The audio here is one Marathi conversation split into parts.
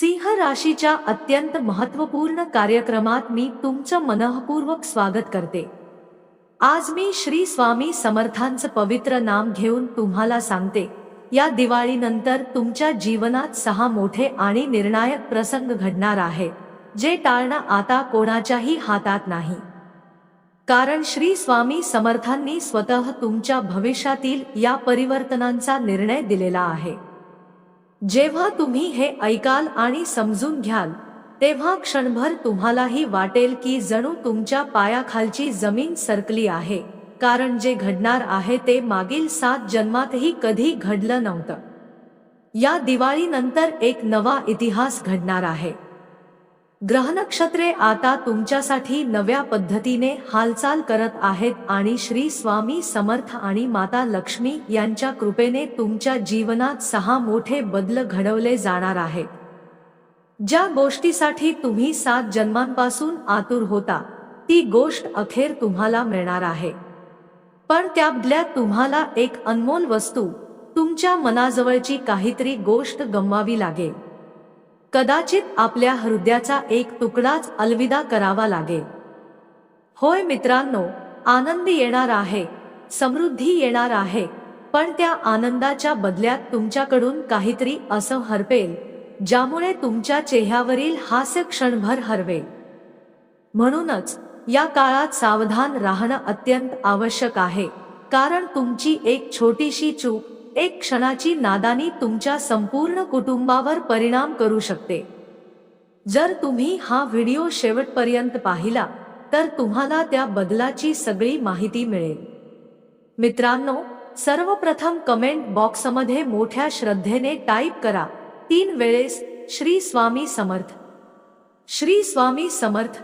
सिंह राशीच्या अत्यंत महत्त्वपूर्ण कार्यक्रमात मी तुमचं मनःपूर्वक स्वागत करते. आज मी श्री स्वामी समर्थांचं पवित्र नाम घेऊन तुम्हाला सांगते. या दिवाळीनंतर तुमच्या जीवनात सहा मोठे आणि निर्णायक प्रसंग घडणार आहेत जे टाळणं आता कोणाच्याही हातात नाही. कारण श्री स्वामी समर्थांनी स्वतः तुमच्या भविष्यातील या परिवर्तनांचा निर्णय दिलेला आहे. जेव्हा तुम्ही हे ऐकाल आणि समजून घ्याल तेव्हा क्षणभर तुम्हालाही वाटेल की जणू तुमच्या पायाखालची जमीन सरकली आहे कारण जे घडणार आहे ते मागील सात जन्मातही कधी घडलं नव्हतं. या दिवाळीनंतर एक नवा इतिहास घडणार आहे. ग्रहनक्षत्रे आता तुमच्यासाठी नव्या पद्धतीने हालचाल करत आहेत आणि श्री स्वामी समर्थ आणि माता लक्ष्मी यांच्या कृपेने तुमच्या जीवनात सहा मोठे बदल घडवले जाणार आहेत. ज्या गोष्टीसाठी तुम्ही सात जन्मांपासून आतुर होता ती गोष्ट अखेर तुम्हाला मिळणार आहे. पण त्या तुम्हाला एक अनमोल वस्तू तुमच्या मनाजवळची काहीतरी गोष्ट गमवावी लागेल. कदाचित आपल्या हृदयाचा एक तुकडाच अलविदा करावा लागेल. होय मित्रांनो आनंद येणार आहे समृद्धी येणार आहे पण त्या आनंदाच्या बदल्यात तुमच्याकडून काहीतरी असं हरपेल ज्यामुळे तुमच्या चेहऱ्यावरील हास्य क्षणभर हरवेल. म्हणूनच या काळात सावधान राहणं अत्यंत आवश्यक आहे कारण तुमची एक छोटीशी चूक एक क्षणाची नादानी तुमच्या संपूर्ण कुटुंबावर परिणाम करू शकते. जर तुम्ही हा व्हिडिओ शेवटपर्यंत पाहिला तर तुम्हाला त्या बदलाची सगळी माहिती मिळेल. मित्रांनो सर्वप्रथम कमेंट बॉक्समध्ये मोठ्या श्रद्धेने टाईप करा. तीन वेळेस श्री स्वामी समर्थ. श्री स्वामी समर्थ.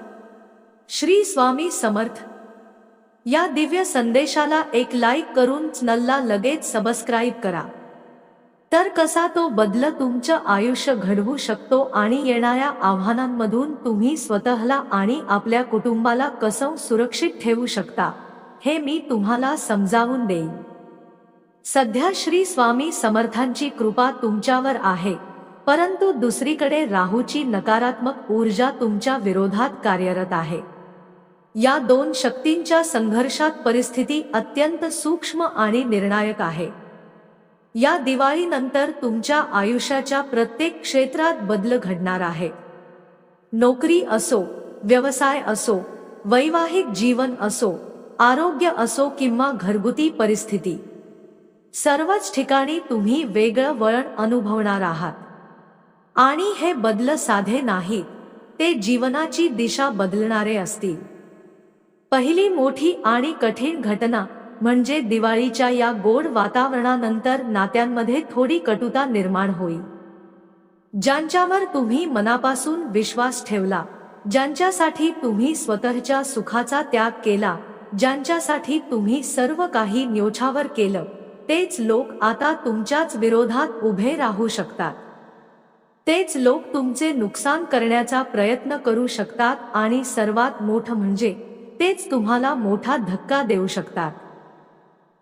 श्री स्वामी समर्थ. या दिव्य संदेशाला एक लाईक करून चॅनलला लगेच सबस्क्राईब करा. तर कसा तो बदल तुमचं आयुष्य घडवू शकतो आणि येणाऱ्या आव्हानांमधून तुम्ही स्वतःला आणि आपल्या कुटुंबाला कसं सुरक्षित ठेवू शकता हे मी तुम्हाला समजावून देईन. सध्या श्री स्वामी समर्थांची कृपा तुमच्यावर आहे परंतु दुसरीकडे राहूची नकारात्मक ऊर्जा तुमच्या विरोधात कार्यरत आहे. या दोन शक्तींच्या संघर्षात परिस्थिती अत्यंत सूक्ष्म आणि निर्णायक आहे. या दिवाळीनंतर तुमच्या आयुष्याच्या प्रत्येक क्षेत्रात बदल घडणार आहे. नोकरी असो व्यवसाय असो वैवाहिक जीवन असो आरोग्य असो किंवा घरगुती परिस्थिती सर्वच ठिकाणी तुम्ही वेगळं वळण अनुभवणार आहात. आणि हे बदल साधे नाहीत ते जीवनाची दिशा बदलणारे असतील. पहिली मोठी आणि कठीण घटना म्हणजे दिवाळीच्या या गोड वातावरणानंतर नात्यांमध्ये थोडी कटुता निर्माण होईल ज्यांच्यावर तुम्ही मनापासून विश्वास ठेवला ज्यांच्यासाठी तुम्ही स्वतःच्या सुखाचा त्याग केला ज्यांच्यासाठी तुम्ही सर्व काही न्योछावर केलं तेच लोक आता तुमच्याच विरोधात उभे राहू शकतात. तेच लोक तुमचे नुकसान करण्याचा प्रयत्न करू शकतात आणि सर्वात मोठं म्हणजे तेच तुम्हाला मोठा धक्का देऊ शकतात.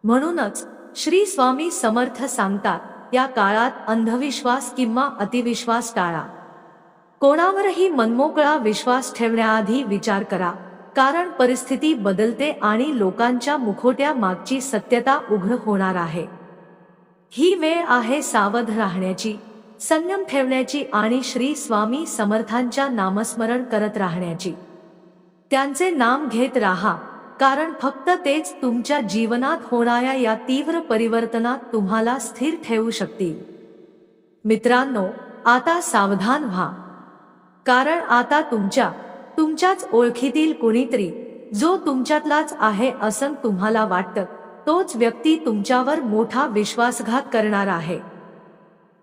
म्हणूनच श्री स्वामी समर्थ सांगतात या काळात अंधविश्वास किंवा अतिविश्वास टाळा. कोणावरही मनमोकळा विश्वास ठेवण्याआधी विचार करा कारण परिस्थिती बदलते आणि लोकांच्या मुखोट्या मागची सत्यता उघड होणार आहे. ही वेळ आहे सावध राहण्याची संयम ठेवण्याची आणि श्री स्वामी समर्थांच्या नामस्मरण करत राहण्याची. त्यांचे नाम घेत राहा कारण फक्त तेच तुमच्या जीवनात होणाऱ्या या तीव्र परिवर्तनात तुम्हाला स्थिर ठेवू शकतील. मित्रांनो आता सावधान व्हा. कारण आता तुमच्या तुमच्याच ओळखीतील कुणीतरी जो तुमच्यातलाच आहे असं तुम्हाला वाटतं तोच व्यक्ती तुमच्यावर मोठा विश्वासघात करणार आहे.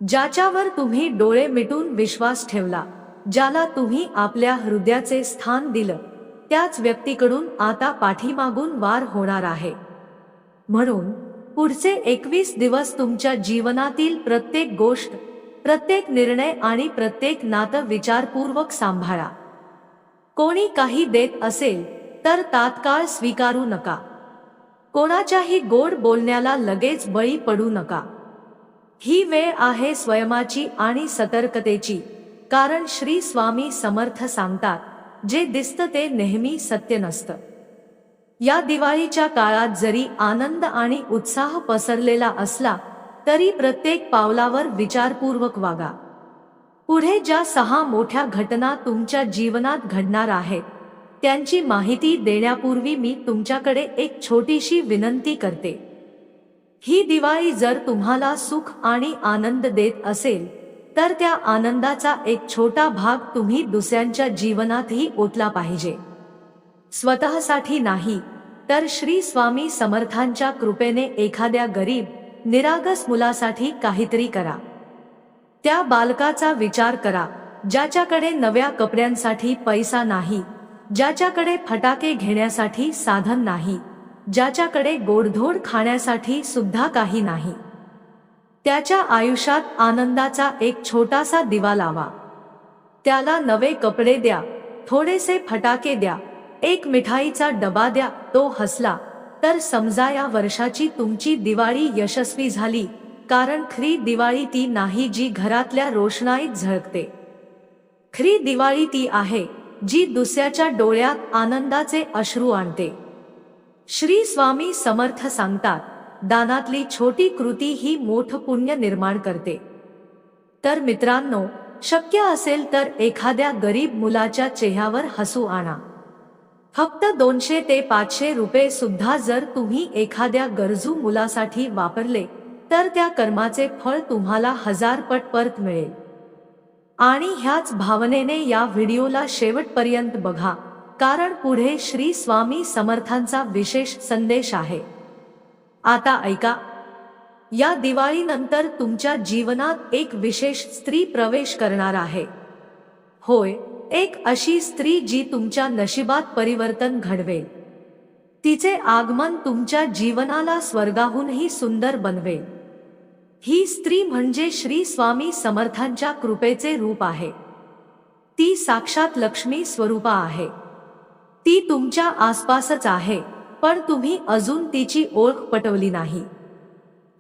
ज्याच्यावर तुम्ही डोळे मिटून विश्वास ठेवला ज्याला तुम्ही आपल्या हृदयाचे स्थान दिलं त्याच व्यक्तीकडून आता पाठीमागून वार होणार आहे. म्हणून पुढचे एकवीस दिवस तुमच्या जीवनातील प्रत्येक गोष्ट प्रत्येक निर्णय आणि प्रत्येक नातं विचारपूर्वक सांभाळा. कोणी काही देत असेल तर तात्काळ स्वीकारू नका. कोणाच्याही गोड बोलण्याला लगेच बळी पडू नका. ही वेळ आहे स्वयमाची आणि सतर्कतेची कारण श्री स्वामी समर्थ सांगतात जे दिसतं ते नेहमी सत्य नसतं. या दिवाळीच्या काळात जरी आनंद आणि उत्साह पसरलेला असला तरी प्रत्येक पावलावर विचारपूर्वक वागा. पुढे ज्या सहा मोठ्या घटना तुमच्या जीवनात घडणार आहेत त्यांची माहिती देण्यापूर्वी मी तुमच्याकडे एक छोटीशी विनंती करते. ही दिवाळी जर तुम्हाला सुख आणि आनंद देत असेल तर त्या आनंदाचा एक छोटा भाग तुम्ही दुसऱ्यांच्या जीवनातही ओतला पाहिजे. स्वतःसाठी नाही तर श्री स्वामी समर्थांच्या कृपेने एखाद्या गरीब निरागस मुलासाठी काहीतरी करा. त्या बालकाचा विचार करा ज्याच्याकडे नव्या कपड्यांसाठी पैसा नाही ज्याच्याकडे फटाके घेण्यासाठी साधन नाही ज्याच्याकडे गोडधोड खाण्यासाठी सुद्धा काही नाही. त्याच्या आयुष्यात आनंदाचा एक छोटासा दिवा लावा. त्याला नवे कपडे द्या थोडेसे फटाके द्या एक मिठाईचा डबा द्या तो हसला तर समजा या वर्षाची तुमची दिवाळी यशस्वी झाली कारण खरी दिवाळी ती नाही जी घरातल्या रोषणाईत झळकते. खरी दिवाळी ती आहे जी दुसऱ्याच्या डोळ्यात आनंदाचे अश्रू आणते. श्री स्वामी समर्थ सांगतात दानातली छोटी कृती ही मोठ पुण्य निर्माण करते. तर मित्रांनो शक्य असेल तर एखाद्या गरीब मुलाच्या चेहऱ्यावर हसू आणा. फक्त दोनशे ते पाचशे रुपये सुद्धा जर तुम्ही एखाद्या गरजू मुलासाठी वापरले तर त्या कर्माचे फळ तुम्हाला हजार पट परत मिळेल. आणि ह्याच भावनेने या व्हिडिओला शेवटपर्यंत बघा कारण पुढे श्री स्वामी समर्थांचा विशेष संदेश आहे. आता ऐका. या दिवाळीनंतर तुमच्या जीवनात एक विशेष स्त्री प्रवेश करणार आहे. होय एक अशी स्त्री जी तुमच्या नशिबात परिवर्तन घडवेल. तिचे आगमन तुमच्या जीवनाला स्वर्गाहूनही सुंदर बनवेल. ही स्त्री म्हणजे श्री स्वामी समर्थांच्या कृपेचे रूप आहे. ती साक्षात लक्ष्मी स्वरूपा आहे. ती तुमच्या आसपासच आहे. पण तुम्ही अजून तिची ओळख पटवली नाही.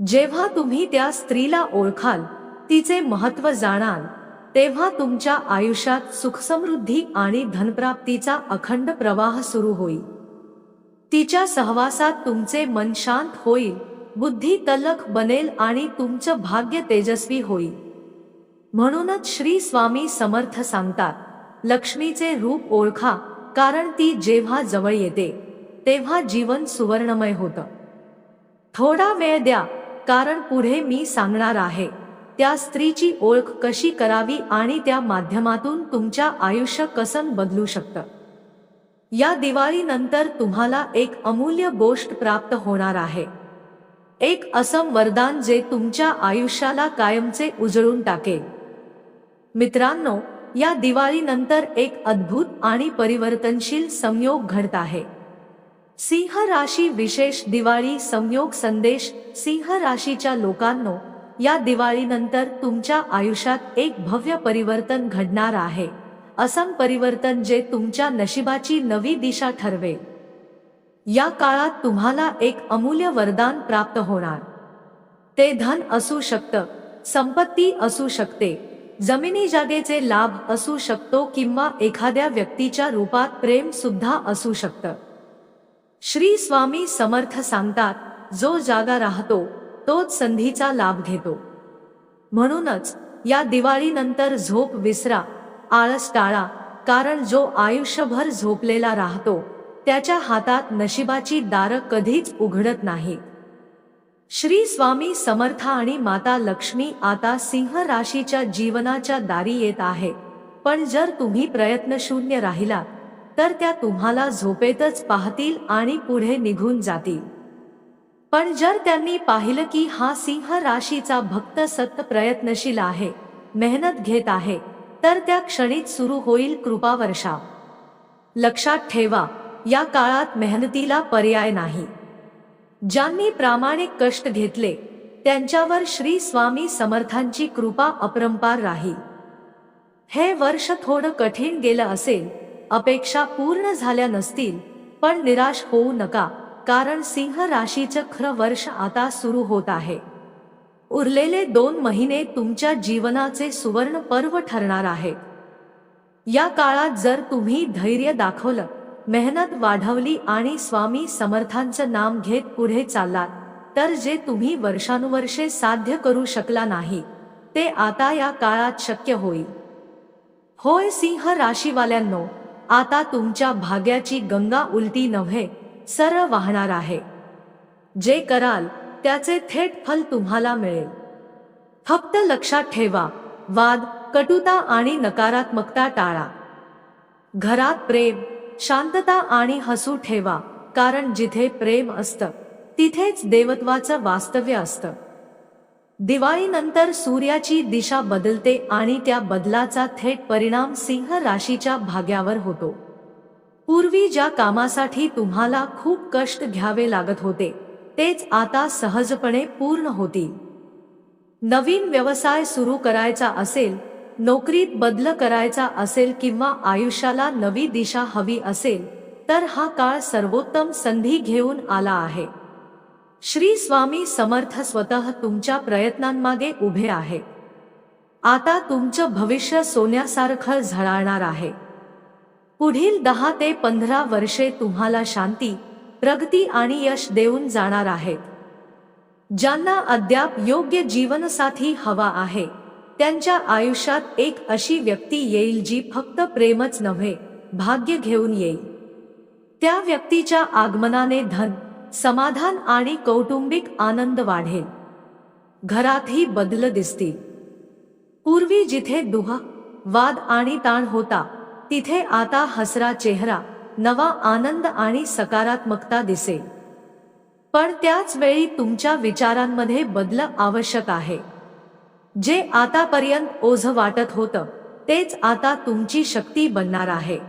जेव्हा तुम्ही त्या स्त्रीला ओळखाल तिचे महत्त्व जाणाल तेव्हा तुमच्या आयुष्यात सुखसमृद्धी आणि धनप्राप्तीचा अखंड प्रवाह सुरू होईल. तिच्या सहवासात तुमचे मन शांत होईल बुद्धी तलक बनेल आणि तुमचं भाग्य तेजस्वी होईल. म्हणूनच श्री स्वामी समर्थ सांगतात लक्ष्मीचे रूप ओळखा कारण ती जेव्हा जवळ येते. तेव्हा जीवन सुवर्णमय होतं. थोडा वेळ द्या कारण पुढे मी सांगणार आहे. त्या स्त्रीची ओळख कशी करावी आणि त्या माध्यमातून तुमच्या आयुष्य कसं बदलू शकतं? या दिवाळीनंतर तुम्हाला एक अमूल्य गोष्ट प्राप्त होणार आहे. एक असं वरदान जे तुमच्या आयुष्याला कायमचे उजळून टाकेल. मित्रांनो या दिवाळीनंतर एक अद्भुत आणि परिवर्तनशील संयोग घडत आहे. सिंह राशी विशेष दिवाळी संयोग संदेश सिंह राशीच्या लोकांनो या दिवाळीनंतर तुमच्या आयुष्यात एक भव्य परिवर्तन घडणार आहे. असं परिवर्तन जे तुमच्या नशिबाची नवी दिशा ठरवेल. या काळात तुम्हाला एक अमूल्य वरदान प्राप्त होणार. ते धन असू शकतं संपत्ती असू शकते जमिनी जागेचे लाभ असू शकतो किंवा एखाद्या व्यक्तीच्या रूपात प्रेम सुद्धा असू शकतं. श्री स्वामी समर्थ सांगतात जो जागा राहतो तोच संधीचा लाभ घेतो. म्हणूनच या दिवाळीनंतर झोप विसरा आळस टाळा कारण जो आयुष्यभर झोपलेला राहतो त्याच्या हातात नशिबाची दारं कधीच उघडत नाही श्री स्वामी समर्थ आणि माता लक्ष्मी आता सिंह राशीच्या जीवनाच्या दारी येत आहे पण जर तुम्ही प्रयत्नशून्य राहिलात तर त्या तुम्हाला झोपेतच पाहतील आणि पुढे निघून जातील. पण जर त्यांनी पाहिलं की हा सिंह राशीचा भक्त सत्य प्रयत्नशील आहे मेहनत घेत आहे तर त्या क्षणीत सुरू होईल कृपावर्षा. लक्षात ठेवा या काळात मेहनतीला पर्याय नाही. ज्यांनी प्रामाणिक कष्ट घेतले त्यांच्यावर श्री स्वामी समर्थांची कृपा अपरंपार राहील. हे वर्ष थोडं कठीण गेलं असेल अपेक्षा पूर्ण झाल्या नसतील पण निराश होऊ नका कारण सिंह राशीचं खरं वर्ष आता सुरू होत आहे. उरलेले दोन महिने तुमच्या जीवनाचे सुवर्ण पर्व ठरणार आहे या काळात जर तुम्ही धैर्य दाखवलं मेहनत वाढवली आणि स्वामी समर्थांचं नाम घेत पुढे चाललात तर जे तुम्ही वर्षानुवर्षे साध्य करू शकला नाही ते आता या काळात शक्य होईल. होय सिंह राशीवाल्यांनो आता तुमच्या भाग्याची गंगा उलटी नव्हे सरळ वाहणार आहे. जे कराल त्याचे थेट फल तुम्हाला मिळेल. फक्त लक्षात ठेवा वाद कटुता आणि नकारात्मकता टाळा. घरात प्रेम शांतता आणि हसू ठेवा कारण जिथे प्रेम असतं तिथेच देवत्वाचं वास्तव्य असतं. दिवाळीनंतर सूर्याची दिशा बदलते आणि त्या बदलाचा थेट परिणाम सिंह राशीच्या भाग्यावर होतो. पूर्वी ज्या कामासाठी तुम्हाला खूप कष्ट घ्यावे लागत होते तेच आता सहजपणे पूर्ण होतील. नवीन व्यवसाय सुरू करायचा असेल नोकरीत बदल करायचा असेल किंवा आयुष्याला नवी दिशा हवी असेल तर हा काळ सर्वोत्तम संधी घेऊन आला आहे. श्री स्वामी समर्थ स्वतः तुमच्या प्रयत्नांमागे उभे आहे. आता तुमचं भविष्य सोन्यासारखं झळाळणार आहे. पुढील दहा ते पंधरा वर्षे तुम्हाला शांती प्रगती आणि यश देऊन जाणार आहेत. ज्यांना अद्याप योग्य जीवनसाथी हवा आहे त्यांच्या आयुष्यात एक अशी व्यक्ती येईल जी फक्त प्रेमच नव्हे भाग्य घेऊन येईल. त्या व्यक्तीच्या आगमनाने धन समाधान आणि कौटुंबिक आनंद वाढेल. घरातही बदल दिसतील. पूर्वी जिथे दुहा वाद आणि ताण होता तिथे आता हसरा चेहरा नवा आनंद आणि सकारात्मकता दिसेल. पण त्याच वेळी तुमच्या विचारांमध्ये बदल आवश्यक आहे. जे आतापर्यंत ओझ वाटत होतं तेच आता तुमची शक्ती बनणार आहे.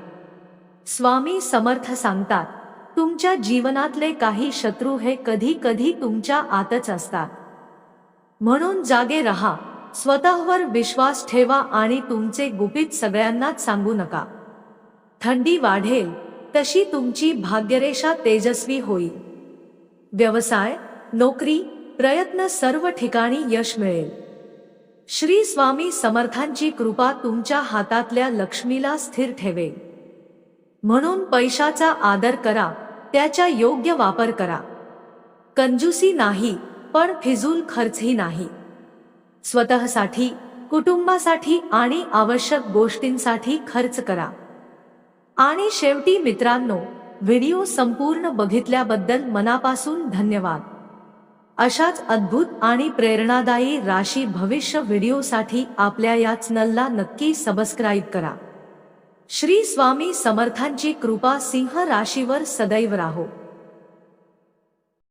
स्वामी समर्थ सांगतात तुमच्या जीवनातले काही शत्रू हे कधी कधी तुमच्या आतच असतात. म्हणून जागे रहा स्वतःवर विश्वास ठेवा आणि तुमचे गुपित सगळ्यांनाच सांगू नका. थंडी वाढेल तशी तुमची भाग्यरेषा तेजस्वी होईल. व्यवसाय नोकरी प्रयत्न सर्व ठिकाणी यश मिळेल. श्री स्वामी समर्थांची कृपा तुमच्या हातातल्या लक्ष्मीला स्थिर ठेवेल. म्हणून पैशाचा आदर करा त्याचा योग्य वापर करा. कंजूसी नाही पण फिजूल खर्चही नाही. स्वतःसाठी कुटुंबासाठी आणि आवश्यक गोष्टींसाठी खर्च करा. आणि शेवटी मित्रांनो व्हिडिओ संपूर्ण बघितल्याबद्दल मनापासून धन्यवाद. अशाच अद्भुत आणि प्रेरणादायी राशी भविष्य व्हिडिओसाठी आपल्या या चॅनलला नक्की सबस्क्राईब करा. श्री स्वामी समर्थांची कृपा सिंह राशीवर सदैव राहो.